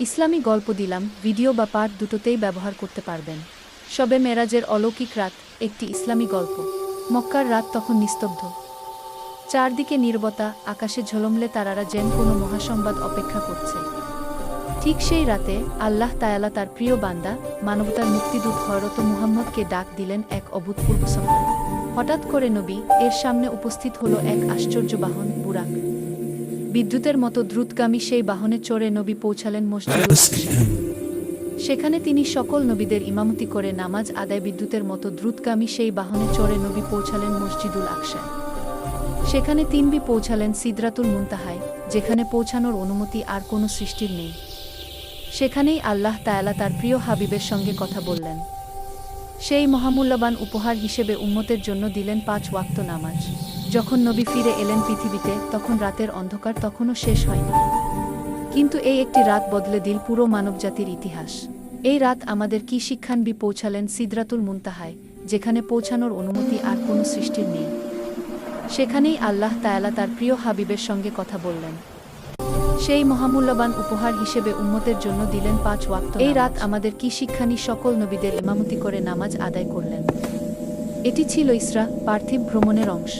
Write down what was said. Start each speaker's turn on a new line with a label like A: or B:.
A: ইসলামী গল্প দিলাম, ভিডিও বা পাঠ দুটোতেই ব্যবহার করতে পারবেন। শবে মেরাজের অলৌকিক রাত একটি ইসলামী গল্প। মক্কার রাত তখন নিস্তব্ধ। চারদিকে নির্বতা, আকাশে ঝলমলে তারারা যেন কোনো মহাসংবাদ অপেক্ষা করছে। ঠিক সেই রাতে আল্লাহ তায়ালা তার প্রিয় বান্দা, মানবতার মুক্তিদূত হরত মুহাম্মদকে ডাক দিলেন এক অভূতপূর্ব সফরে। হঠাৎ করে নবী এর সামনে উপস্থিত হলো এক আশ্চর্য বাহন, বুরাক। বিদ্যুতের মতো দ্রুতগামী সেই বাহনে চড়ে নবী পৌঁছালেন মসজিদ। সেখানে তিনি সকল নবীদের ইমামতি করে নামাজ আদায় বিদ্যুতের মতো দ্রুতগামী সেই বাহনে চড়ে নবী পৌঁছালেন মসজিদুল আকসায় সেখানে তিনবি পৌঁছালেন সিদরাতুল মুনতাহায়, যেখানে পৌঁছানোর অনুমতি আর কোনো সৃষ্টির নেই। সেখানেই আল্লাহ তায়ালা তার প্রিয় হাবিবের সঙ্গে কথা বললেন। সেই মহামূল্যবান উপহার হিসেবে উম্মতের জন্য দিলেন পাঁচ ওয়াক্ত নামাজ। যখন নবী ফিরে এলেন পৃথিবীতে, তখন রাতের অন্ধকার তখনও শেষ হয়নি। কিন্তু এই একটি রাত বদলে দিল পুরো মানবজাতির ইতিহাস। এই রাত আমাদের কি শিক্ষানবি পৌঁছালেন সিদরাতুল মুনতাহায়, যেখানে পৌঁছানোর অনুমতি আর কোনো সৃষ্টির নেই। সেখানেই আল্লাহ তায়ালা তার প্রিয় হাবিবের সঙ্গে কথা বললেন। সেই মহামূল্যবান উপহার হিসেবে উম্মতের জন্য দিলেন পাঁচ ওয়াক্ত এই রাত আমাদের কি শিক্ষানি সকল নবীদের ইমামতি করে নামাজ আদায় করলেন? এটি ছিল ইসরা পার্থিব ভ্রমণের অংশ।